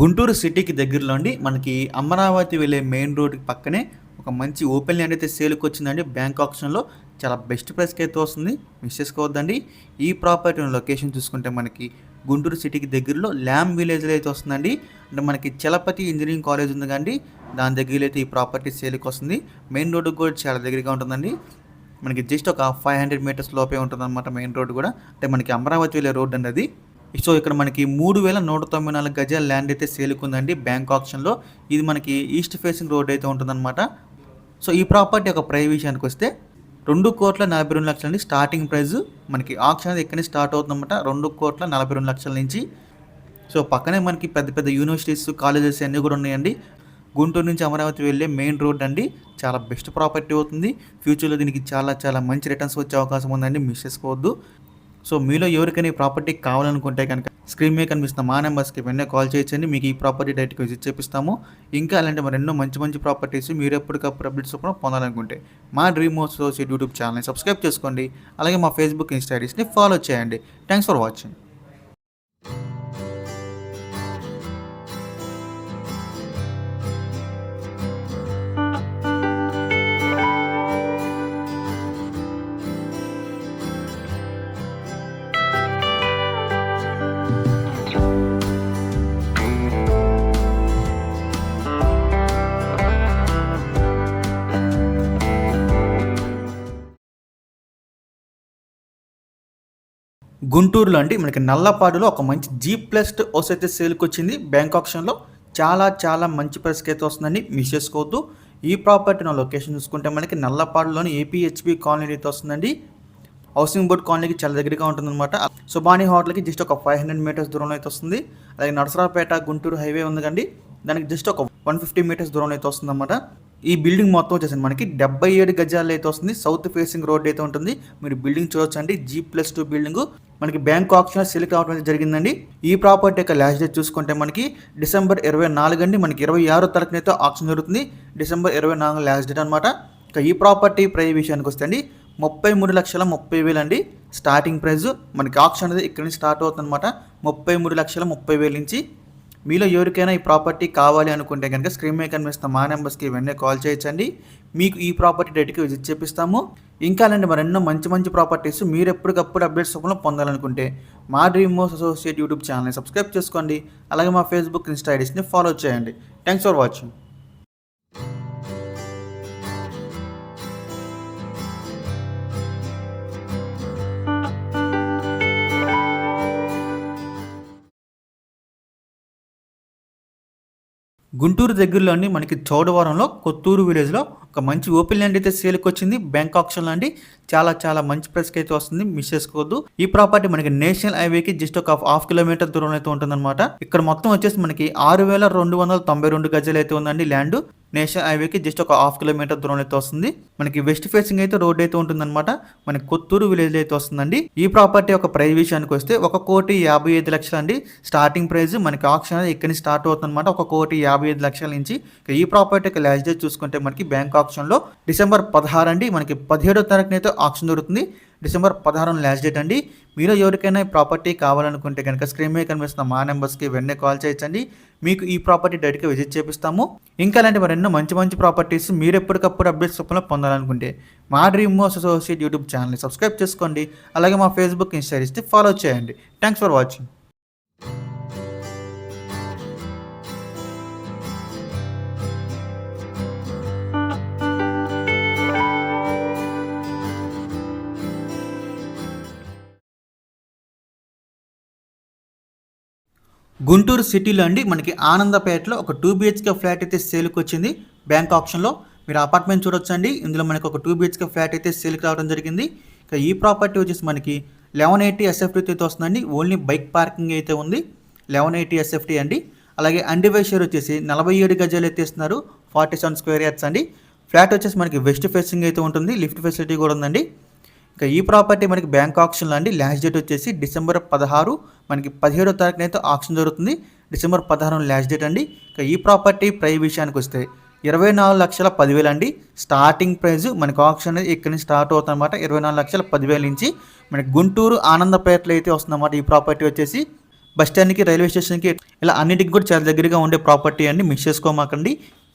గుంటూరు సిటీకి దగ్గరలో అండి. మనకి అమరావతి వెళ్ళే మెయిన్ రోడ్కి పక్కనే ఒక మంచి ఓపెన్ ల్యాండ్ అయితే సేల్కి వచ్చిందండి. బ్యాంక్ ఆప్షన్లో చాలా బెస్ట్ ప్రైస్కి అయితే వస్తుంది. మిస్ చేసుకోవద్దండి. ఈ ప్రాపర్టీ లొకేషన్ చూసుకుంటే మనకి గుంటూరు సిటీకి దగ్గరలో ల్యామ్ విలేజ్లో అయితే వస్తుందండి. అంటే మనకి చలపతి ఇంజనీరింగ్ కాలేజ్ ఉంది కండి దాని దగ్గరలో అయితే ఈ ప్రాపర్టీ సేల్కి వస్తుంది. మెయిన్ రోడ్డు కూడా చాలా దగ్గరగా ఉంటుందండి. మనకి జస్ట్ ఒక ఫైవ్ హండ్రెడ్ మీటర్స్ లోపే ఉంటుంది అనమాట మెయిన్ రోడ్ కూడా. అంటే మనకి అమరావతి వెళ్ళే రోడ్ అండి అది సో ఇక్కడ మనకి మూడు వేల నూట తొంభై నాలుగు గజాల ల్యాండ్ అయితే సేల్కుందండి బ్యాంక్ ఆప్షన్లో ఇది మనకి ఈస్ట్ ఫేసింగ్ రోడ్ అయితే ఉంటుందన్నమాట. సో ఈ ప్రాపర్టీ ఒక ప్రైస్ విషయానికి వస్తే రెండు కోట్ల నలభై రెండు లక్షల నుంచి స్టార్టింగ్ ప్రైస్ మనకి ఆప్షన్ అనేది స్టార్ట్ అవుతుందన్నమాట. రెండు కోట్ల నలభై రెండు లక్షల నుంచి. సో పక్కనే మనకి పెద్ద పెద్ద యూనివర్సిటీస్ కాలేజెస్ అన్నీ కూడా ఉన్నాయండి. గుంటూరు నుంచి అమరావతి వెళ్ళే మెయిన్ రోడ్ అండి. చాలా బెస్ట్ ప్రాపర్టీ అవుతుంది. ఫ్యూచర్లో దీనికి చాలా చాలా మంచి రిటర్న్స్ వచ్చే అవకాశం ఉందండి. మిస్ చేసుకోవద్దు. సో మీలో ఎవరికైనా ఈ ప్రాపర్టీ కావాలనుకుంటే కనుక స్క్రీన్ మీద కనిపిస్తున్న మా నెంబర్స్కి వెంటనే కాల్ చేయొచ్చండి మీకు ఈ ప్రాపర్టీ డైరెక్ట్గా విజిట్ చేపిస్తాము. ఇంకా అలాంటి మరి ఎన్నో మంచి మంచి ప్రాపర్టీస్ మీరు ఎప్పటికప్పుడు అప్డేట్స్ కూడా పొందాలనుకుంటే మా డ్రీమ్ హౌస్ యూట్యూబ్ ఛానల్ని సబ్స్క్రైబ్ చేసుకోండి. అలాగే మా ఫేస్బుక్ ఇన్స్టాగ్రామ్స్ని ఫాలో చేయండి. Thanks for watching. గుంటూరులో అండి. మనకి నల్లపాడులో ఒక మంచి జీ ప్లస్ హౌస్ అయితే సేల్కి వచ్చింది బ్యాంక్ ఆప్షన్లో చాలా చాలా మంచి ప్రైస్కి అయితే వస్తుందండి. మిస్ చేసుకోవద్దు. ఈ ప్రాపర్టీ నా లొకేషన్ చూసుకుంటే మనకి నల్లపాడులోని ఏపీహెచ్బి కాలనీ అయితే వస్తుందండి. హౌసింగ్ బోర్డ్ కాలనీకి చాలా దగ్గరగా ఉంటుందన్నమాట. సుబానీ హోటల్కి జస్ట్ ఒక ఫైవ్ హండ్రెడ్ మీటర్స్ దూరంలో అయితే వస్తుంది. అలాగే నరసరావుపేట గుంటూరు హైవే ఉంది కండి దానికి జస్ట్ ఒక వన్ ఫిఫ్టీ మీటర్స్ దూరంలో అయితే వస్తుందన్నమాట. ఈ బిల్డింగ్ మొత్తం వచ్చేసి మనకి డెబ్బై ఏడు గజాలు అయితే వస్తుంది. సౌత్ ఫేసింగ్ రోడ్ అయితే ఉంటుంది. మీరు బిల్డింగ్ చూడొచ్చు అండి జీ ప్లస్ టూ బిల్డింగ్. మనకి బ్యాంక్ ఆప్షన్ సెలెక్ట్ అవడం జరిగిందండి. ఈ ప్రాపర్టీ యొక్క లాస్ట్ డేట్ చూసుకుంటే మనకి డిసెంబర్ ఇరవై నాలుగు అండి. మనకి ఇరవై ఆరో తారీఖునైతే ఆప్షన్ జరుగుతుంది. డిసెంబర్ ఇరవై నాలుగు లాస్ట్ డేట్ అనమాట ఇక ఈ ప్రాపర్టీ ప్రైజ్ విషయానికి వస్తే అండి ముప్పై మూడు లక్షల ముప్పై వేలు అండి. స్టార్టింగ్ ప్రైస్ మనకి ఆప్షన్ అనేది ఇక్కడ నుంచి స్టార్ట్ అవుతుంది అనమాట ముప్పై మూడు లక్షల ముప్పై వేల నుంచి మీలో ఎవరికైనా ఈ ప్రాపర్టీ కావాలి అనుకుంటే కనుక స్క్రీన్ మీద కనిపిస్తున్న మా నెంబర్స్కి వెంటనే కాల్ చేయొచ్చండి. మీకు ఈ ప్రాపర్టీ డేట్కి విజిట్ చేపిస్తాము. ఇంకా అలాంటి మరెన్నో మంచి మంచి ప్రాపర్టీస్ మీరు ఎప్పటికప్పుడు అప్డేట్స్ రూపంలో పొందాలనుకుంటే మా డ్రీమ్ మోస్ అసోసియేట్ యూట్యూబ్ ఛానల్ని సబ్స్క్రైబ్ చేసుకోండి. అలాగే మా ఫేస్బుక్ ఇన్స్టా ఐడీస్ని ఫాలో చేయండి. Thanks for watching. గుంటూరు దగ్గరలోని మనకి చౌడవరంలో కొత్తూరు విలేజ్లో ఒక మంచి ఓపెన్ ల్యాండ్ అయితే సేల్కి వచ్చింది బ్యాంక్ ఆప్షన్ లాంటి చాలా చాలా మంచి ప్రైస్కి అయితే వస్తుంది. మిస్ చేసుకోవద్దు. ఈ ప్రాపర్టీ మనకి నేషనల్ హైవేకి జస్ట్ ఒక హాఫ్ కిలోమీటర్ దూరం అయితే ఉంటుందన్నమాట. ఇక్కడ మొత్తం వచ్చేసి మనకి ఆరు వేల రెండు వందల తొంభై రెండు గజాలు అయితే ఉందండి ల్యాండ్. నేషనల్ హైవేకి జస్ట్ ఒక హాఫ్ కిలోమీటర్ దూరంలో అయితే వస్తుంది. మనకి వెస్ట్ ఫేసింగ్ అయితే రోడ్ అయితే ఉంటుందన్నమాట. మనకి కొత్తూరు విలేజ్ అయితే వస్తుందండి. ఈ ప్రాపర్టీ ఒక ప్రైస్ విషయానికి వస్తే ఒక కోటి యాభై ఐదు లక్షలు అండి. స్టార్టింగ్ ప్రైస్ మనకి ఆప్షన్ అనేది ఇక్కడ నుంచి స్టార్ట్ అవుతుందన్నమాట. ఒక కోటి యాభై ఐదు లక్షల నుంచి. ఈ ప్రాపర్టీ యొక్క లాస్ట్ డేట్ చూసుకుంటే మనకి బ్యాంక్ ఆప్షన్లో డిసెంబర్ పదహారు అండి. మనకి పదిహేడో తారీఖునైతే అయితే ఆప్షన్ దొరుకుతుంది. డిసెంబర్ పదహారు లాస్ట్ డేట్ అండి. మీరు ఎవరికైనా ఈ ప్రాపర్టీ కావాలనుకుంటే కనుక స్క్రీన్ మీద కనిపిస్తున్న మా నెంబర్స్కి వెంటనే కాల్ చేయించండి మీకు ఈ ప్రాపర్టీ డైరెక్ట్గా విజిట్ చేపిస్తాము. ఇంకా అలాంటి మరెన్నో మంచి మంచి ప్రాపర్టీస్ మీరు ఎప్పటికప్పుడు అప్డేట్స్ రూపంలో పొందాలనుకుంటే మా డ్రీమ్ మోస్ అసోసియేట్ యూట్యూబ్ ఛానల్ని సబ్స్క్రైబ్ చేసుకోండి. అలాగే మా ఫేస్బుక్ ఇన్స్టా ఫాలో చేయండి. థ్యాంక్స్ ఫర్ వాచింగ్ గుంటూరు సిటీలో అండి మనకి ఆనందపేటలో ఒక టూ బిహెచ్కే ఫ్లాట్ అయితే సేల్కి వచ్చింది. బ్యాంక్ ఆప్షన్లో మీరు అపార్ట్మెంట్ చూడొచ్చండి. ఇందులో మనకి ఒక టూ బిహెచ్కే ఫ్లాట్ అయితే సేల్కి రావడం జరిగింది. ఇక ఈ ప్రాపర్టీ వచ్చేసి మనకి లెవెన్ ఎయిటీ ఎస్ఎఫ్టీ అయితే వస్తుందండి. ఓన్లీ బైక్ పార్కింగ్ అయితే ఉంది. లెవెన్ ఎయిటీ ఎస్ఎఫ్టీ అండి. అలాగే అండివై షేర్ వచ్చేసి నలభై ఏడు గజాలు అయితే ఇస్తున్నారు. ఫార్టీ సెవెన్ స్క్వేర్ యార్డ్స్ అండి. ఫ్లాట్ వచ్చేసి మనకి వెస్ట్ ఫేసింగ్ అయితే ఉంటుంది. లిఫ్ట్ ఫెసిలిటీ కూడా ఉందండి. ఇంకా ఈ ప్రాపర్టీ మనకి బ్యాంక్ ఆప్షన్లో అండి. లాస్ట్ డేట్ వచ్చేసి డిసెంబర్ పదహారు మనకి పదిహేడో తారీఖున అయితే ఆప్షన్ జరుగుతుంది డిసెంబర్ పదహారు లాస్ట్ డేట్ అండి. ఇంకా ఈ ప్రాపర్టీ ప్రై విషయానికి వస్తే ఇరవై నాలుగు లక్షల పదివేలు అండి. స్టార్టింగ్ ప్రైస్ మనకి ఆప్షన్ అనేది ఇక్కడ నుంచి స్టార్ట్ అవుతుంది అనమాట ఇరవై నాలుగు లక్షల పదివేల నుంచి మనకి గుంటూరు ఆనందపేటలో అయితే వస్తుందన్నమాట ఈ ప్రాపర్టీ వచ్చేసి. బస్ స్టాండ్కి రైల్వే స్టేషన్కి ఇలా అన్నిటికి కూడా చాలా దగ్గరగా ఉండే ప్రాపర్టీ అండి. మిస్ చేసుకోమాకండి.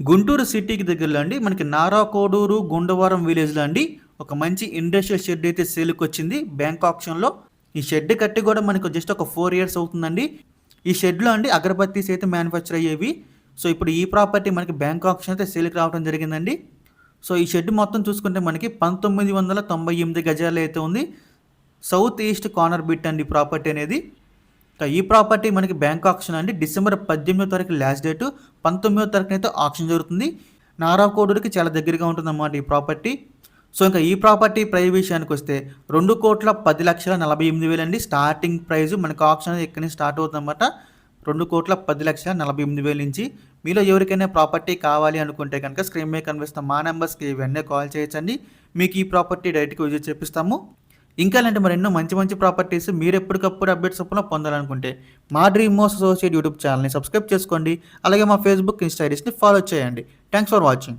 గుంటూరు సిటీకి దగ్గరలో అండి. మనకి నారాకోడూరు గుండవరం విలేజ్లో అండి ఒక మంచి ఇండస్ట్రియల్ షెడ్ అయితే సేల్కి వచ్చింది. బ్యాంక్ ఆప్షన్లో. ఈ షెడ్ కట్టి కూడా మనకు జస్ట్ ఒక ఫోర్ ఇయర్స్ అవుతుందండి. ఈ షెడ్లో అండి అగరబత్తీస్ అయితే మ్యానుఫ్యాక్చర్ అయ్యేవి. సో ఇప్పుడు ఈ ప్రాపర్టీ మనకి బ్యాంక్ ఆప్షన్ అయితే సేల్కి రావడం జరిగిందండి. సో ఈ షెడ్ మొత్తం చూసుకుంటే మనకి పంతొమ్మిది వందల తొంభై ఎనిమిది గజాలు అయితే ఉంది. సౌత్ ఈస్ట్ కార్నర్ బిట్ అండి ప్రాపర్టీ అనేది. ఈ ప్రాపర్టీ మనకి బ్యాంక్ ఆప్షన్ అండి. డిసెంబర్ పద్దెనిమిదో తారీఖు లాస్ట్ డేట్. పంతొమ్మిదో తారీఖున అయితే ఆప్షన్ జరుగుతుంది. నారా కోడుకి చాలా దగ్గరగా ఉంటుందన్నమాట ఈ ప్రాపర్టీ. సో ఇంకా ఈ ప్రాపర్టీ ప్రైస్ విషయానికి వస్తే రెండు కోట్ల పది లక్షల నలభై ఎనిమిది వేలు అండి. స్టార్టింగ్ ప్రైస్ మనకు ఆప్షన్ అనేది ఇక్కడి నుంచి స్టార్ట్ అవుతుందన్నమాట. రెండు కోట్ల పది లక్షల నలభై ఎనిమిది వేల నుంచి. మీలో ఎవరికైనా ప్రాపర్టీ కావాలి అనుకుంటే కనుక స్క్రీన్ మీద కనిపిస్తున్న మా నెంబర్స్కి ఇవన్నీ కాల్ చేయొచ్చండి. మీకు ఈ ప్రాపర్టీ డైరెక్ట్గా విజిట్ చేపిస్తాము. ఇంకా ఇలాంటి మరి ఎన్నో మంచి మంచి ప్రాపర్టీస్ మీరు ఎప్పటికప్పుడు అప్డేట్స్ చొప్పున పొందాలనుకుంటే మా డ్రీమ్ మోస్ట్ అసోసియేట్ యూట్యూబ్ ఛానల్ని సబ్స్క్రైబ్ చేసుకోండి. అలాగే మా ఫేస్బుక్ ఇన్స్టాగ్రామ్స్ని ఫాలో చేయండి. థ్యాంక్స్ ఫర్ వాచింగ్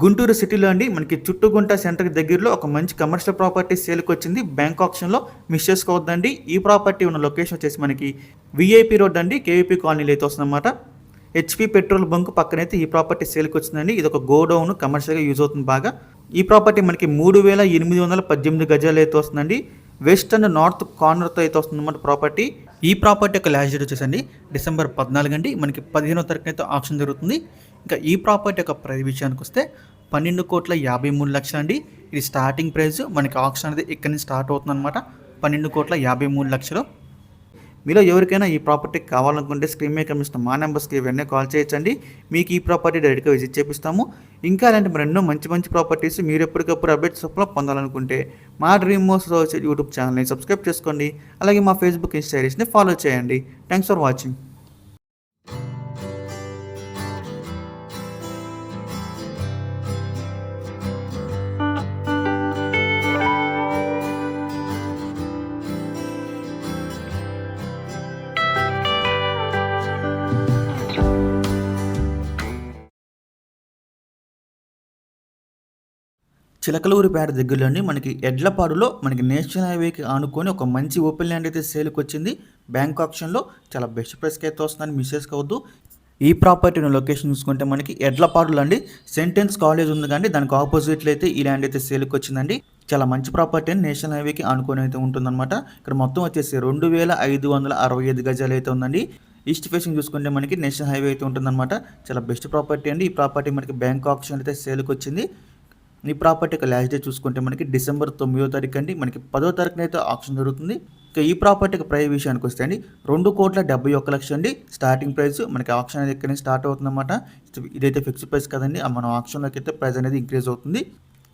గుంటూరు సిటీలో అండి మనకి చుట్టుగుంట సెంటర్ దగ్గరలో ఒక మంచి కమర్షియల్ ప్రాపర్టీ సేల్కి వచ్చింది బ్యాంక్ ఆప్షన్లో మిస్ చేసుకోవద్దండి. ఈ ప్రాపర్టీ ఉన్న లొకేషన్ వచ్చేసి మనకి విఐపి రోడ్ అండి కేవీపీ కాలనీలో అయితే వస్తుందన్నమాట. హెచ్పి పెట్రోల్ బంక్ పక్కనైతే ఈ ప్రాపర్టీ సేల్కి వచ్చిందండి ఇది ఒక గోడౌన్ కమర్షియల్గా యూజ్ అవుతుంది బాగా. ఈ ప్రాపర్టీ మనకి మూడు వేల ఎనిమిది వందల పద్దెనిమిది గజాలు అయితే వస్తుందండి. వెస్ట్ అండ్ నార్త్ కార్నర్తో అయితే వస్తుందన్నమాట ప్రాపర్టీ ఈ ప్రాపర్టీ యొక్క లాస్ట్ డేట్ వచ్చేసండి డిసెంబర్ పద్నాలుగు అండి. మనకి పదిహేనో తారీఖున అయితే ఆప్షన్ జరుగుతుంది. ఇంకా ఈ ప్రాపర్టీ యొక్క ప్రైస్ విషయానికి వస్తే పన్నెండు కోట్ల యాభై మూడు లక్షలు అండి ఇది స్టార్టింగ్ ప్రైస్ మనకి ఆప్షన్ అనేది ఇక్కడ నుంచి స్టార్ట్ అవుతుంది అనమాట పన్నెండు కోట్ల యాభై మూడు లక్షలు. మీలో ఎవరికైనా ఈ ప్రాపర్టీ కావాలనుకుంటే స్క్రీన్ మీద కనిపిస్తున్న మా నెంబర్స్కి ఇవన్నీ కాల్ చేయొచ్చండి. మీకు ఈ ప్రాపర్టీ డైరెక్ట్గా విజిట్ చేపిస్తాము. ఇంకా అలాంటి మరెన్నో మంచి మంచి ప్రాపర్టీస్ మీరు ఎప్పటికప్పుడు అప్డేట్స్ అప్లో పొందాలనుకుంటే మా డ్రీమ్ మోస్ యూట్యూబ్ ఛానల్ని సబ్స్క్రైబ్ చేసుకోండి. అలాగే మా ఫేస్బుక్ ఇన్స్టాగ్రామ్స్ని ఫాలో చేయండి. థ్యాంక్స్ ఫర్ వాచింగ్ చిలకలూరిపేట దగ్గరలోని మనకి ఎడ్లపాడులో మనకి నేషనల్ హైవేకి ఆనుకొని ఒక మంచి ఓపెన్ ల్యాండ్ అయితే సేల్కి వచ్చింది. బ్యాంక్ ఆప్షన్లో చాలా బెస్ట్ ప్రైస్కి అయితే వస్తుందని మిస్ చేసుకోవద్దు. ఈ ప్రాపర్టీ లొకేషన్ చూసుకుంటే మనకి ఎడ్లపాడులో అండి సెంటెన్స్ కాలేజ్ ఉంది కానీ దానికి ఆపోజిట్లో అయితే ఈ ల్యాండ్ అయితే సేల్కి వచ్చిందండి. చాలా మంచి ప్రాపర్టీ అని నేషనల్ హైవేకి ఆనుకొని అయితే ఉంటుందన్నమాట. ఇక్కడ మొత్తం వచ్చేసి రెండు వేల ఐదు వందల అరవై ఐదు గజాలు అయితే ఉందండి. ఈస్ట్ ఫేసింగ్ చూసుకుంటే మనకి నేషనల్ హైవే అయితే ఉంటుందన్నమాట. చాలా బెస్ట్ ప్రాపర్టీ అండి. ఈ ప్రాపర్టీ మనకి బ్యాంక్ ఆప్షన్ అయితే సేల్కి వచ్చింది. ఈ ప్రాపర్టీ యొక్క లాస్ట్ డే చూసుకుంటే మనకి డిసెంబర్ తొమ్మిదో తారీఖు అండి. మనకి పదో తారీఖున అయితే ఆప్షన్ జరుగుతుంది. ఇక ఈ ప్రాపర్టీకి ప్రైస్ విషయానికి వస్తే అండి రెండు కోట్ల డెబ్బై ఒక్క లక్ష అండి. స్టార్టింగ్ ప్రైస్ మనకి ఆప్షన్ అనేది ఎక్కడ స్టార్ట్ అవుతుందన్నమాట. ఇదైతే ఫిక్స్డ్ ప్రైస్ కదండి. ఆ మనం ఆప్షన్లోకి అయితే ప్రైస్ అనేది ఇంక్రీజ్ అవుతుంది.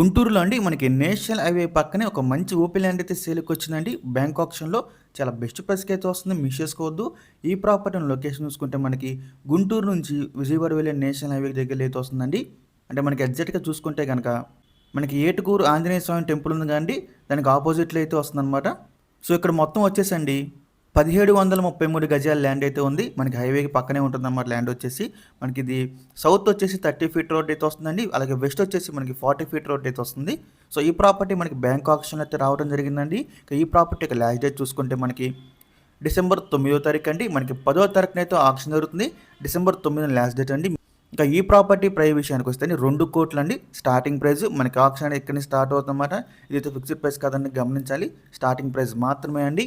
గుంటూరులో అండి మనకి నేషనల్ హైవే పక్కనే ఒక మంచి ఓపెన్ ల్యాండ్ అయితే సేల్కి వచ్చిందండి బ్యాంక్ ఆప్షన్లో చాలా బెస్ట్ ప్రైస్కి అయితే వస్తుంది మిస్ చేసుకోవద్దు. ఈ ప్రాపర్టీ లొకేషన్ చూసుకుంటే మనకి గుంటూరు నుంచి విజయవాడ వెళ్ళే నేషనల్ హైవే దగ్గర అయితే వస్తుందండి. అంటే మనకి ఎగ్జాక్ట్గా చూసుకుంటే కనుక మనకి ఏటుకూరు ఆంజనేయ స్వామి టెంపుల్ ఉంది కానీ దానికి ఆపోజిట్లో అయితే వస్తుందన్నమాట. సో ఇక్కడ మొత్తం వచ్చేసండి. పదిహేడు వందల ముప్పై మూడు గజాల ల్యాండ్ అయితే ఉంది. మనకి హైవేకి పక్కనే ఉంటుందన్నమాట ల్యాండ్ వచ్చేసి. మనకి ఇది సౌత్ వచ్చేసి థర్టీ ఫీట్ రోడ్ అయితే వస్తుందండి. అలాగే వెస్ట్ వచ్చేసి మనకి ఫార్టీ ఫీట్ రోడ్ అయితే వస్తుంది. సో ఈ ప్రాపర్టీ మనకి బ్యాంక్ ఆప్షన్ అయితే రావడం జరిగిందండి. ఇక ఈ ప్రాపర్టీ యొక్క లాస్ట్ డేట్ చూసుకుంటే మనకి డిసెంబర్ తొమ్మిదో తారీఖు అండి. మనకి పదో తారీఖున అయితే ఆప్షన్ జరుగుతుంది. డిసెంబర్ తొమ్మిది లాస్ట్ డేట్ అండి. ఇంకా ఈ ప్రాపర్టీ ప్రైస్ విషయానికి వస్తే రెండు కోట్లు అండి. స్టార్టింగ్ ప్రైస్ మనకి ఆప్షన్ ఎక్కడి నుంచి స్టార్ట్ అవుతుందన్నమాట. ఇదైతే ఫిక్స్డ్ ప్రైస్ కాదండి గమనించాలి. స్టార్టింగ్ ప్రైస్ మాత్రమే అండి.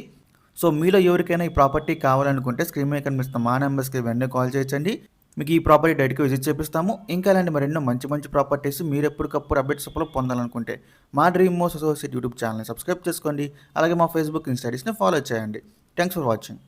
సో మీలో ఎవరికైనా ఈ ప్రాపర్టీ కావాలనుకుంటే స్క్రీన్ మీద కనిపిస్తున్న మా నెంబర్స్కి వెంటనే కాల్ చేయించండి మీకు ఈ ప్రాపర్టీ డైరెక్ట్గా విజిట్ చేపిస్తాము. ఇంకా ఇలాంటి మరెన్నో మంచి మంచి ప్రాపర్టీస్ మీరు ఎప్పటికప్పుడు అప్డేట్స్ అప్పుడు పొందాలనుకుంటే మా డ్రీమ్ మోస్ అసోసియేట్ యూట్యూబ్ ఛానల్ని సబ్స్క్రైబ్ చేసుకోండి. అలాగే మా ఫేస్బుక్ ఇన్స్టాడీస్ని ఫాలో చేయండి. Thanks for watching.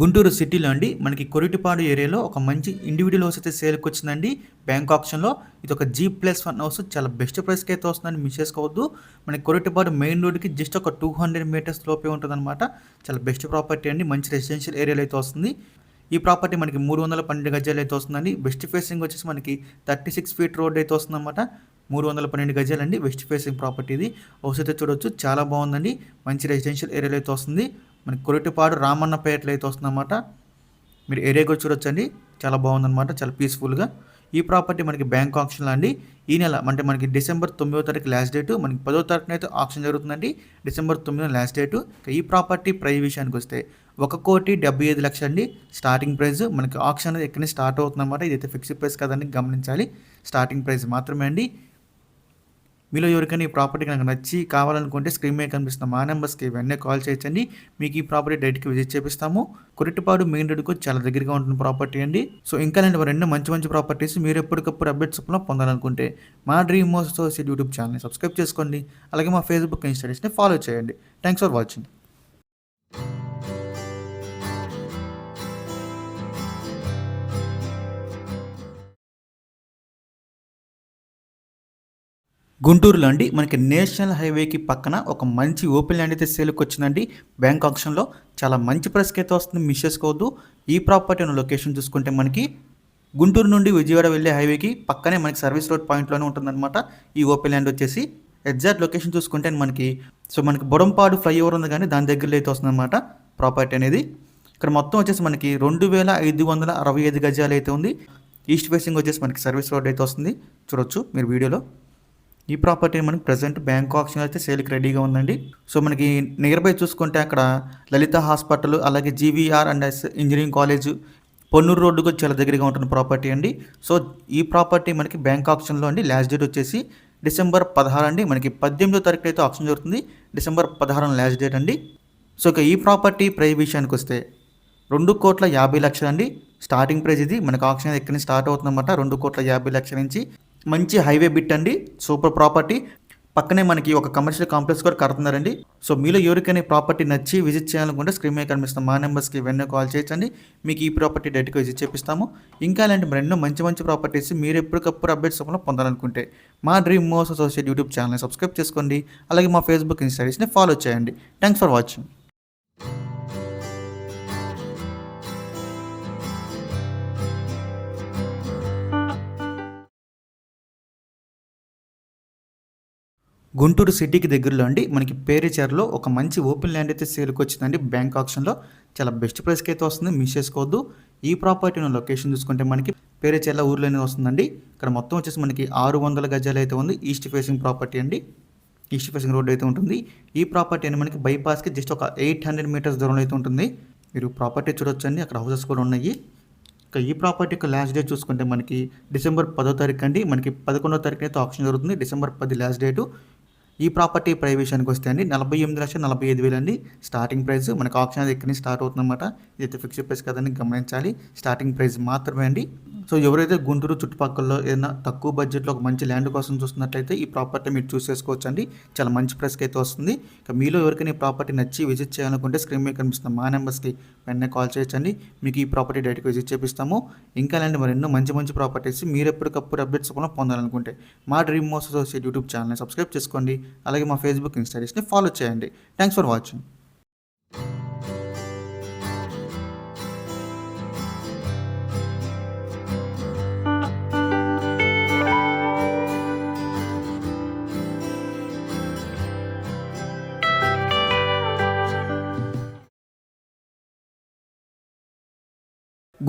గుంటూరు సిటీలో అండి మనకి కొరిటిపాడు ఏరియాలో ఒక మంచి ఇండివిజువల్ హౌస్ అయితే సేల్కి వచ్చిందండి బ్యాంక్ ఆప్షన్లో ఇది ఒక జీ ప్లస్ వన్ హౌస్ చాలా బెస్ట్ ప్రైస్కి అయితే వస్తుందని మిస్ చేసుకోవద్దు. మనకి కొరిటిపాడు మెయిన్ రోడ్కి జస్ట్ ఒక టూ హండ్రెడ్ మీటర్స్ లోపే ఉంటుందన్నమాట. చాలా బెస్ట్ ప్రాపర్టీ అండి. మంచి రెసిడెన్షియల్ ఏరియాలో అయితే వస్తుంది. ఈ ప్రాపర్టీ మనకి మూడు వందల పన్నెండు గజాలు అయితే వస్తుందండి. వెస్ట్ ఫేసింగ్ వచ్చేసి మనకి థర్టీ సిక్స్ ఫీట్ రోడ్ అయితే వస్తుందన్నమాట. మూడు వందల పన్నెండు గజాలండి. వెస్ట్ ఫేసింగ్ ప్రాపర్టీ ఇది. హౌస్ అయితే చూడొచ్చు. చాలా బాగుందండి. మంచి రెసిడెన్షియల్ ఏరియాలో అయితే వస్తుంది. మనకి కొరటిపాడు రామన్నపేటలో అయితే వస్తుందన్నమాట. మీరు ఏరియా కూడా చూడొచ్చండి. చాలా బాగుందన్నమాట. చాలా పీస్ఫుల్గా ఈ ప్రాపర్టీ మనకి బ్యాంక్ ఆప్షన్లో అండి. ఈ నెల అంటే మనకి డిసెంబర్ తొమ్మిదో తారీఖు లాస్ట్ డేటు మనకి పదో తారీఖున అయితే ఆప్షన్ జరుగుతుందండి. డిసెంబర్ తొమ్మిదో లాస్ట్ డేటు ఈ ప్రాపర్టీ ప్రైస్ విషయానికి వస్తే ఒక కోటి డెబ్బై ఐదు లక్షలు అండి. స్టార్టింగ్ ప్రైస్ మనకి ఆప్షన్ అనేది ఎక్కడి స్టార్ట్ అవుతుందన్నమాట. ఇదైతే ఫిక్స్డ్ ప్రైస్ కదండి. గమనించాలి. స్టార్టింగ్ ప్రైస్ మాత్రమే అండి. మీలో ఎవరికైనా ఈ ప్రాపర్టీ కనుక నచ్చి కావాలనుకుంటే స్క్రీన్ మీద కనిపిస్తున్న మా నెంబర్స్కి వెంటనే కాల్ చేయొచ్చండి. మీకు ఈ ప్రాపర్టీ డైరెక్ట్కి విజిట్ చేపిస్తాము. కొరిటిపాడు మెయిన్ రోడ్కు చాలా దగ్గరగా ఉంటుంది ప్రాపర్టీ అండి. సో ఇంకా నేను రెండు మంచి మంచి ప్రాపర్టీస్ మీరు ఎప్పటికప్పుడు అప్డేట్స్ పొందాలనుకుంటే మా డ్రీమ్ మోస్ అసోసియేట్ యూట్యూబ్ ఛానల్ని సబ్స్క్రైబ్ చేసుకోండి. అలాగే మా ఫేస్బుక్ ఇన్స్టాగ్రామ్ని ఫాలో చేయండి. థ్యాంక్స్ ఫర్ వాచింగ్ గుంటూరులో అండి మనకి నేషనల్ హైవేకి పక్కన ఒక మంచి ఓపెన్ ల్యాండ్ అయితే సేల్కి వచ్చిందండి. బ్యాంక్ ఆప్షన్లో చాలా మంచి ప్రైస్కి అయితే వస్తుంది మిస్ చేసుకోవద్దు. ఈ ప్రాపర్టీ ఉన్న లొకేషన్ చూసుకుంటే మనకి గుంటూరు నుండి విజయవాడ వెళ్ళే హైవేకి పక్కనే మనకి సర్వీస్ రోడ్ పాయింట్లోనే ఉంటుందన్నమాట. ఈ ఓపెన్ ల్యాండ్ వచ్చేసి ఎగ్జాక్ట్ లొకేషన్ చూసుకుంటే మనకి సో మనకి బొడంపాడు ఫ్లైఓవర్ ఉంది కానీ దాని దగ్గరలో అయితే వస్తుందన్నమాట ప్రాపర్టీ అనేది. ఇక్కడ మొత్తం వచ్చేసి మనకి రెండు వేల ఐదు వందల అరవై ఐదు గజాలు అయితే ఉంది. ఈస్ట్ ఫేసింగ్ వచ్చేసి మనకి సర్వీస్ రోడ్ అయితే వస్తుంది. చూడొచ్చు మీరు వీడియోలో. ఈ ప్రాపర్టీ మనకి ప్రజెంట్ బ్యాంక్ ఆప్షన్ అయితే సేల్కి రెడీగా ఉందండి. సో మనకి నియర్ బై చూసుకుంటే అక్కడ లలిత హాస్పిటల్ అలాగే GVR and engineering college Ponnuru రోడ్డుకు చాలా దగ్గరగా ఉంటున్న ప్రాపర్టీ అండి. సో ఈ ప్రాపర్టీ మనకి బ్యాంక్ ఆప్షన్లో అండి. లాస్ట్ డేట్ వచ్చేసి డిసెంబర్ పదహారు అండి. మనకి పద్దెనిమిదో తారీఖు అయితే ఆప్షన్ జరుగుతుంది. డిసెంబర్ పదహారు లాస్ట్ డేట్ అండి. సో ఇక ఈ ప్రాపర్టీ ప్రైస్ విషయానికి వస్తే రెండు కోట్ల యాభై లక్షలు అండి స్టార్టింగ్ ప్రైస్ ఇది. మనకి ఆప్షన్ ఎక్కడి నుంచి స్టార్ట్ అవుతుందన్నమాట. రెండు కోట్ల యాభై లక్షల నుంచి మంచి హైవే బిట్ అండి. Super property. పక్కనే మనకి ఒక కమర్షియల్ కాంప్లెక్స్ కూడా కడుతున్నారండి. సో మీలో ఎవరికైనా ప్రాపర్టీ నచ్చి విజిట్ చేయాలనుకుంటే స్క్రీన్ మీద కనిపిస్తాం మా నెంబర్స్కి వెన్నో కాల్ చేయొచ్చండి. మీకు ఈ ప్రాపర్టీ డైరెక్ట్గా విజిట్ చేపిస్తాము. ఇంకా అలాంటి మరెన్నో మంచి మంచి ప్రాపర్టీస్ మీరు ఎప్పటికప్పుడు అప్డేట్స్ రూపంలో పొందాలనుకుంటే మా డ్రీమ్ మోస్ అసోసియేట్ యూట్యూబ్ ఛానల్ని సబ్స్క్రైబ్ చేసుకోండి. అలాగే మా ఫేస్బుక్ ఇన్స్టాగ్రామ్స్ని ఫాలో చేయండి. Thanks for watching. గుంటూరు సిటీకి దగ్గరలో అండి. మనకి పేరేచర్లో ఒక మంచి ఓపెన్ ల్యాండ్ అయితే సేల్కి వచ్చిందండి. బ్యాంక్ ఆప్షన్లో చాలా బెస్ట్ ప్రైస్కి అయితే వస్తుంది. మిస్ చేసుకోవద్దు. ఈ ప్రాపర్టీ లొకేషన్ చూసుకుంటే మనకి పేరేచర్ల ఊర్లోనే వస్తుందండి. ఇక్కడ మొత్తం వచ్చేసి మనకి ఆరు వందల గజాలు అయితే ఉంది. ఈస్ట్ ఫేసింగ్ ప్రాపర్టీ అండి. ఈస్ట్ ఫేసింగ్ రోడ్ అయితే ఉంటుంది. ఈ ప్రాపర్టీ అండి మనకి బైపాస్కి జస్ట్ ఒక ఎయిట్ హండ్రెడ్ మీటర్స్ దూరంలో అయితే ఉంటుంది. మీరు ప్రాపర్టీ చూడొచ్చండి. అక్కడ హౌసెస్ కూడా ఉన్నాయి. ఇక ఈ ప్రాపర్టీ యొక్క లాస్ట్ డేట్ చూసుకుంటే మనకి డిసెంబర్ పదో తారీఖు అండి. మనకి పదకొండో తారీఖు అయితే ఆప్షన్ జరుగుతుంది. డిసెంబర్ పది లాస్ట్ డేటు. ఈ ప్రాపర్టీ ప్రైస్ విషయానికి వస్తే అండి నలభై ఎనిమిది లక్షల నలభై ఐదు వేలు అండి. స్టార్టింగ్ ప్రైస్ మనకు ఆప్షన్ దగ్గర నుంచి స్టార్ట్ అవుతుందన్నమాట? ఇదైతే ఫిక్స్డ్ ప్రైస్ కదండి గమనించాలి. స్టార్టింగ్ ప్రైస్ మాత్రమే అండి. సో ఎవరైతే గుంటూరు చుట్టుపక్కల ఏదైనా తక్కువ బడ్జెట్లో ఒక మంచి ల్యాండ్ కోసం చూస్తున్నట్లయితే ఈ ప్రాపర్టీ మీరు చూస్ చేసుకోవచ్చు అండి చాలా మంచి ప్రైస్కి అయితే వస్తుంది. ఇక మీలో ఎవరికైనా ఈ ప్రాపర్టీ నచ్చి విజిట్ చేయాలనుకుంటే స్క్రీన్ మీద కనిపిస్తున్న మా నెంబర్స్కి వెంటనే కాల్ చేయొచ్చండి. మీకు ఈ ప్రాపర్టీ డైరెక్ట్గా విజిట్ చేపిస్తాము. ఇంకా లేండి మరి ఎన్నో మంచి మంచి ప్రాపర్టీస్ మీరు ఎప్పటికప్పుడు అప్డేట్స్ కూడా పొందాలనుకుంటే మా డ్రీమ్ మోస్ అసోసియేట్ యూట్యూబ్ ఛానల్ని సబ్స్క్రైబ్ చేసుకోండి. అలాగే మా ఫేస్బుక్ ఇన్స్టాగ్రామ్స్ని ఫాలో చేయండి. Thanks for watching.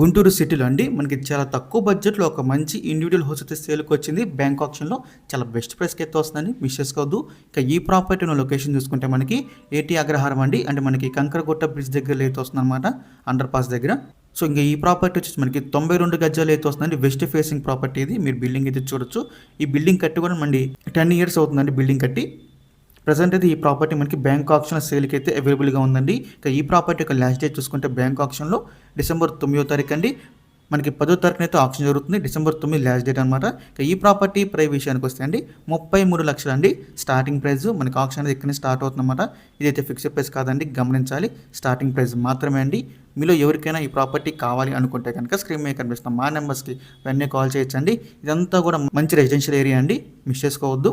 గుంటూరు సిటీలో అండి. మనకి చాలా తక్కువ బడ్జెట్లో ఒక మంచి ఇండివిజువల్ హౌస్ అయితే సేల్కి వచ్చింది. బ్యాంక్ ఆప్షన్లో చాలా బెస్ట్ ప్రైస్కి అయితే వస్తుందని మిస్ చేసుకోవద్దు. ఇక ఈ ప్రాపర్టీ ఉన్న లొకేషన్ చూసుకుంటే మనకి ఏటీ అగ్రహారం అండి. అంటే మనకి కంకరగుట్ట బ్రిడ్జ్ దగ్గర అయితే వస్తుందన్నమాట. అండర్ పాస్ దగ్గర. సో ఇంకా ఈ ప్రాపర్టీ వచ్చేసి మనకి తొంభై రెండు గజాలు అయితే వస్తుందండి. వెస్ట్ ఫేసింగ్ ప్రాపర్టీ ఇది. మీరు బిల్డింగ్ అయితే చూడొచ్చు. ఈ బిల్డింగ్ కట్టి కూడా మండి టెన్ ఇయర్స్ అవుతుందండి బిల్డింగ్ కట్టి. ప్రజెంట్ అయితే ఈ ప్రాపర్టీ మనకి బ్యాంక్ ఆప్షన్ సేల్కి అయితే అవైలబుల్గా ఉందండి. ఇక ఈ ప్రాపర్టీ యొక్క లాస్ట్ డేట్ చూసుకుంటే బ్యాంక్ ఆప్షన్లో డిసెంబర్ తొమ్మిదో తారీఖు అండి. మనకి పదో తారీఖున అయితే ఆప్షన్ జరుగుతుంది డిసెంబర్ తొమ్మిది లాస్ట్ డేట్ అనమాట ఇక ఈ ప్రాపర్టీ ప్రైస్ విషయానికి వస్తే అండి ముప్పై మూడు లక్షలు అండి. స్టార్టింగ్ ప్రైస్ మనకి ఆప్షన్ అనేది ఇక్కడనే స్టార్ట్ అవుతుందన్నమాట ఇదైతే ఫిక్స్డ్ ప్రైస్ కాదండి గమనించాలి. స్టార్టింగ్ ప్రైస్ మాత్రమే అండి. మీలో ఎవరికైనా ఈ ప్రాపర్టీ కావాలి అనుకుంటే కనుక స్క్రీన్ మీద కనిపిస్తాం మా నెంబర్స్కి వెంటనే కాల్ చేయొచ్చండి. ఇదంతా కూడా మంచి రెసిడెన్షియల్ ఏరియా అండి మిస్ చేసుకోవద్దు.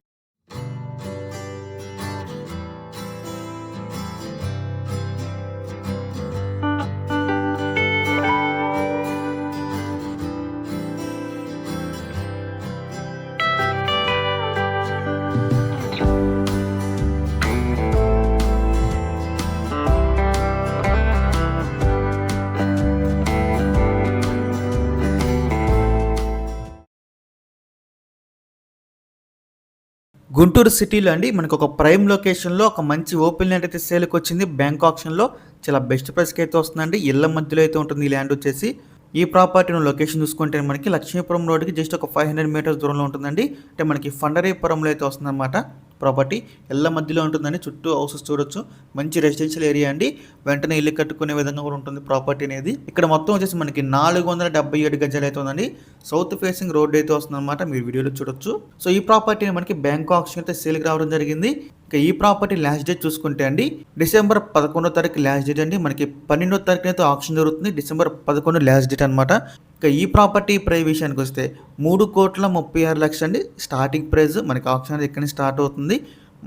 గుంటూరు సిటీలో అండి మనకు ఒక ప్రైమ్ లొకేషన్లో ఒక మంచి ఓపెన్ ల్యాండ్ అయితే సేల్కి వచ్చింది బ్యాంక్ ఆప్షన్లో చాలా బెస్ట్ ప్రైస్కి అయితే వస్తుందండి. ఇళ్ళ మధ్యలో అయితే ఉంటుంది ఈ ల్యాండ్ వచ్చేసి. ఈ ప్రాపర్టీ లొకేషన్ చూసుకుంటే మనకి లక్ష్మీపురం రోడ్కి జస్ట్ ఒక ఫైవ్ హండ్రెడ్ మీటర్స్ దూరంలో ఉంటుందండి. అంటే మనకి ఫండరీపురంలో అయితే వస్తుందన్నమాట. ప్రాపర్టీ ఎల్ల మధ్యలో ఉంటుందని చుట్టూ హౌసెస్ చూడొచ్చు. మంచి రెసిడెన్షియల్ ఏరియా అండి. వెంటనే ఇల్లు కట్టుకునే విధంగా కూడా ఉంటుంది ప్రాపర్టీ అనేది. ఇక్కడ మొత్తం వచ్చేసి మనకి నాలుగు వందల డెబ్బై ఏడు గజాలు అయితే ఉందండి. సౌత్ ఫేసింగ్ రోడ్ అయితే వస్తుందన్నమాట. మీరు వీడియోలో చూడొచ్చు. సో ఈ ప్రాపర్టీ మనకి బ్యాంక్ ఆప్షన్ అయితే సేల్కి రావడం జరిగింది. ఇక ఈ ప్రాపర్టీ లాస్ట్ డేట్ చూసుకుంటే అండి డిసెంబర్ పదకొండో తారీఖు లాస్ట్ డేట్ అండి. మనకి పన్నెండో తారీఖునైతే అయితే ఆప్షన్ జరుగుతుంది డిసెంబర్ పదకొండు లాస్ట్ డేట్ అనమాట ఇక ఈ ప్రాపర్టీ ప్రైస్ విషయానికి వస్తే మూడు కోట్ల ముప్పై ఆరు లక్షలు అండి. స్టార్టింగ్ ప్రైస్ మనకి ఆప్షన్ అనేది ఇక్కడ స్టార్ట్ అవుతుంది.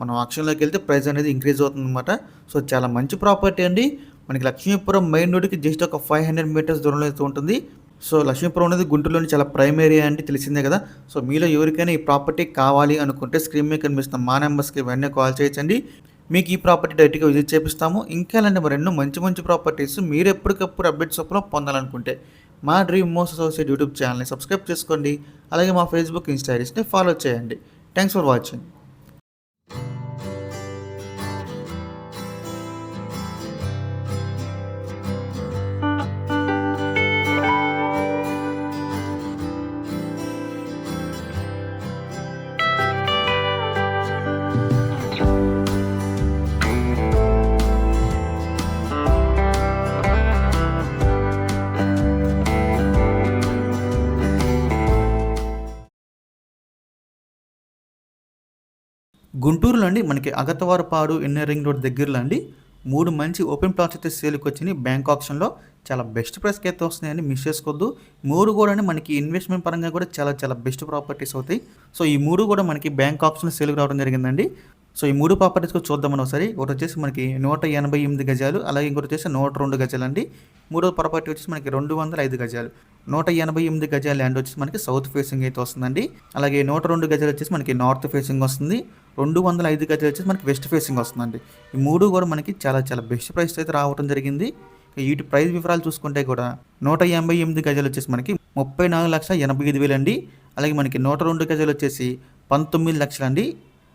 మనం ఆప్షన్లోకి వెళ్తే ప్రైస్ అనేది ఇంక్రీజ్ అవుతుంది అనమాట సో చాలా మంచి ప్రాపర్టీ అండి. మనకి లక్ష్మీపురం మెయిన్ రోడ్కి జస్ట్ ఒక ఫైవ్ హండ్రెడ్ మీటర్స్ దూరంలో అయితే ఉంటుంది. సో లక్ష్మీపురం అనేది గుంటూరులోని చాలా ప్రైమ్ ఏరియా అంటే తెలిసిందే కదా. సో మీలో ఎవరికైనా ఈ ప్రాపర్టీ కావాలి అనుకుంటే స్క్రీన్ మీద కనిపిస్తున్న మా నెంబర్స్కి వెంటనే కాల్ చేయించండి మీకు ఈ ప్రాపర్టీ డైరెక్ట్గా విజిట్ చేపిస్తాము. ఇంకా ఇలాంటి మరెన్నో మంచి మంచి ప్రాపర్టీస్ మీరు ఎప్పటికప్పుడు అప్డేట్స్ చొప్పున పొందాలనుకుంటే మా డ్రీమ్ మోస్ అసోసియేట్ యూట్యూబ్ ఛానల్ని సబ్స్క్రైబ్ చేసుకోండి. అలాగే మా ఫేస్బుక్ ఇన్స్టాగ్రామ్స్ని ఫాలో చేయండి. Thanks for watching. గుంటూరులో అండి మనకి అగతవారపాడు ఇన్నర్ రింగ్ రోడ్ దగ్గరలో అండి మూడు మంచి ఓపెన్ ప్లాట్స్ అయితే సేల్కి వచ్చినాయి. బ్యాంక్ ఆప్షన్లో చాలా బెస్ట్ ప్రైస్కి అయితే వస్తున్నాయని మిస్ చేసుకోవద్దు. మూడు కూడా మనకి ఇన్వెస్ట్మెంట్ పరంగా కూడా చాలా చాలా బెస్ట్ ప్రాపర్టీస్ అవుతాయి. సో ఈ మూడు కూడా మనకి బ్యాంక్ ఆప్షన్ సేల్కి రావడం జరిగిందండి. సో ఈ మూడు ప్రాపర్టీస్ కూడా చూద్దామని ఒకసారి. ఒకటి వచ్చేసి మనకి నూట ఎనభై ఎనిమిది గజాలు అలాగే ఇంకోటి వచ్చేసి నూట రెండు గజాలు అండి. మూడో ప్రాపర్టీ వచ్చేసి మనకి రెండు వందల ఐదు గజాలు. నూట ఎనభై ఎనిమిది గజాల ల్యాండ్ వచ్చేసి మనకి సౌత్ ఫేసింగ్ అయితే వస్తుందండి. అలాగే నూట రెండు గజాలు వచ్చేసి మనకి నార్త్ ఫేసింగ్ వస్తుంది. రెండు వందల ఐదు గజాలు వచ్చేసి మనకి వెస్ట్ ఫేసింగ్ వస్తుందండి. ఈ మూడు కూడా మనకి చాలా చాలా బెస్ట్ ప్రైస్ అయితే రావడం జరిగింది. వీటి ప్రైస్ వివరాలు చూసుకుంటే కూడా నూట ఎనభై ఎనిమిది గజాలు వచ్చేసి మనకి ముప్పై నాలుగు లక్షల ఎనభై ఐదు వేలు అండి. అలాగే మనకి నూట రెండు గజాలు వచ్చేసి పంతొమ్మిది లక్షలు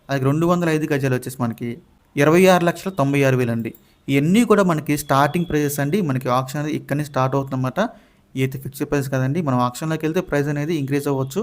అది రెండు వందల ఐదు గజాలు వచ్చేసి మనకి ఇరవై ఆరు లక్షల తొంభై ఆరు వేలు అండి ఇవన్నీ కూడా మనకి స్టార్టింగ్ ప్రైజెస్ అండి. మనకి ఆప్షన్ అనేది ఇక్కడనే స్టార్ట్ అవుతుందన్నమాట. అయితే ఫిక్స్డ్ ప్రైస్ కదండి. మనం ఆప్షన్లోకి వెళ్తే ప్రైస్ అనేది ఇంక్రీజ్ అవ్వచ్చు.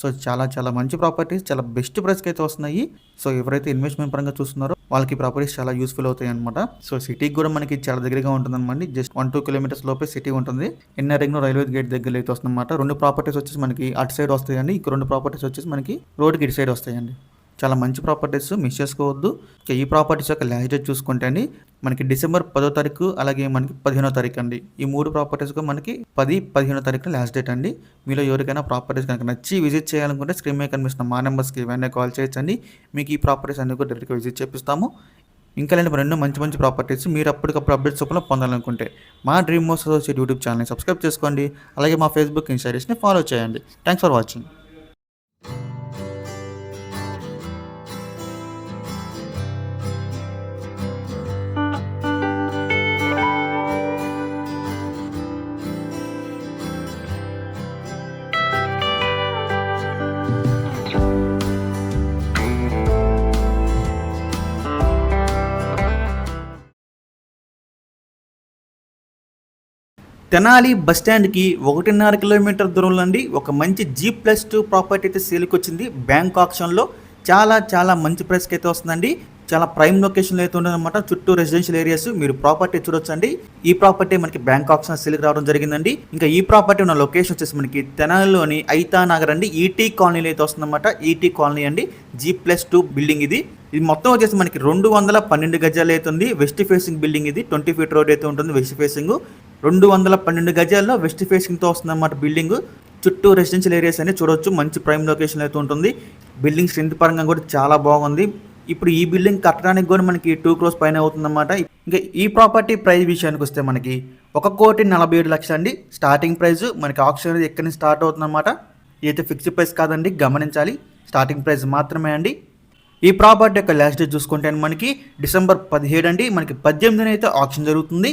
సో చాలా చాలా మంచి ప్రాపర్టీస్ చాలా బెస్ట్ ప్రైస్కి అయితే వస్తున్నాయి. సో ఎవరైతే ఇన్వెస్ట్మెంట్ పరంగా చూస్తున్నారో వాళ్ళకి ప్రాపర్టీస్ చాలా యూస్ఫుల్ అవుతాయి అనమాట సో సిటీకి కూడా మనకి చాలా దగ్గరగా ఉంటుందన్నమాట. జస్ట్ వన్ టూ కిలోమీటర్స్ లోపే సిటీ ఉంటుంది. ఎన్ఆర్ రైల్వే గేట్ దగ్గర అయితే వస్తుందన్నమాట. రెండు ప్రాపర్టీస్ వచ్చేసి మనకి అటు సైడ్ వస్తాయండి. ఇంకో రెండు ప్రాపర్టీస్ వచ్చేసి మనకి రోడ్కి ఇటు సైడ్ వస్తాయండి. చాలా మంచి ప్రాపర్టీస్ మిస్ చేసుకోవద్దు. ఇక ఈ ప్రాపర్టీస్ యొక్క లాస్ట్ డేట్ చూసుకుంటే అండి మనకి డిసెంబర్ పదో తారీఖు అలాగే మనకి పదిహేనో తారీఖు అండి. ఈ మూడు ప్రాపర్టీస్కి మనకి పది పదిహేనో తారీఖు లాస్ట్ డేట్ అండి. మీలో ఎవరికైనా ప్రాపర్టీస్ కనుక నచ్చి విజిట్ చేయాలనుకుంటే స్క్రీన్ మీద కనిపిస్తున్న మా నెంబర్స్కి ఇవన్నీ కాల్ చేయొచ్చండి. మీకు ఈ ప్రాపర్టీస్ అన్ని కూడా డైరెక్ట్గా విజిట్ చేపిస్తాము. ఇంకా లేని రెండు మంచి మంచి ప్రాపర్టీస్ మీరు అప్పటికప్పుడు అప్డేట్స్ చొప్పున పొందాలనుకుంటే మా డ్రీమ్ మోస్ అసోసియేట్ యూట్యూబ్ ఛానల్ని సబ్స్క్రైబ్ చేసుకోండి. అలాగే మా ఫేస్బుక్ ఇన్స్టాగ్రామ్ని ఫాలో చేయండి. Thanks for watching Tenali bus స్టాండ్కి ఒకటిన్నర కిలోమీటర్ దూరంలో అండి ఒక మంచి జీ ప్లస్ టూ ప్రాపర్టీ అయితే సేల్కి వచ్చింది. బ్యాంక్ ఆప్షన్లో చాలా చాలా మంచి ప్రైస్కి అయితే వస్తుందండి. చాలా ప్రైమ్ లొకేషన్లో అయితే ఉంటుందన్నమాట. చుట్టూ రెసిడెన్షియల్ ఏరియాస్ మీరు ప్రాపర్టీ చూడొచ్చండి. ఈ ప్రాపర్టీ మనకి బ్యాంక్ ఆప్షన్ సేల్కి రావడం జరిగిందండి. ఇంకా ఈ ప్రాపర్టీ ఉన్న లొకేషన్ వచ్చేసి మనకి తెనాలిలోని ఐతా నగర్ అండి. ఈటీ కాలనీలో అయితే వస్తుందన్నమాట. ఈటీ కాలనీ అండి. జీ ప్లస్ టూ బిల్డింగ్ ఇది. ఇది మొత్తం వచ్చేసి మనకి రెండు వందల పన్నెండు గజాలు అయితే ఉంది. వెస్ట్ ఫేసింగ్ బిల్డింగ్ ఇది. ట్వంటీ ఫీట్ రోడ్ అయితే ఉంటుంది. వెస్ట్ ఫేసింగ్ రెండు వందల పన్నెండు గజాల్లో వెస్ట్ ఫేసింగ్తో వస్తుందన్నమాట బిల్డింగ్. చుట్టూ రెసిడెన్షియల్ ఏరియాస్ అనేది చూడొచ్చు. మంచి ప్రైమ్ లొకేషన్ అయితే ఉంటుంది. బిల్డింగ్ స్ట్రెంత్ పరంగా కూడా చాలా బాగుంది. ఇప్పుడు ఈ బిల్డింగ్ కట్టడానికి కూడా మనకి టూ క్రోస్ పైన అవుతుందన్నమాట. ఇంకా ఈ ప్రాపర్టీ ప్రైస్ విషయానికి వస్తే మనకి ఒక కోటి నలభై ఏడు లక్షలు అండి స్టార్టింగ్ ప్రైస్ మనకి ఆప్షన్ అనేది ఎక్కడి నుంచి స్టార్ట్ అవుతుందన్నమాట? ఇదైతే ఫిక్స్డ్ ప్రైస్ కాదండి. గమనించాలి. స్టార్టింగ్ ప్రైస్ మాత్రమే అండి. ఈ ప్రాపర్టీ యొక్క లాస్ట్ డేట్ చూసుకుంటే మనకి డిసెంబర్ పదిహేడు అండి. మనకి పద్దెనిమిదిన అయితే ఆప్షన్ జరుగుతుంది.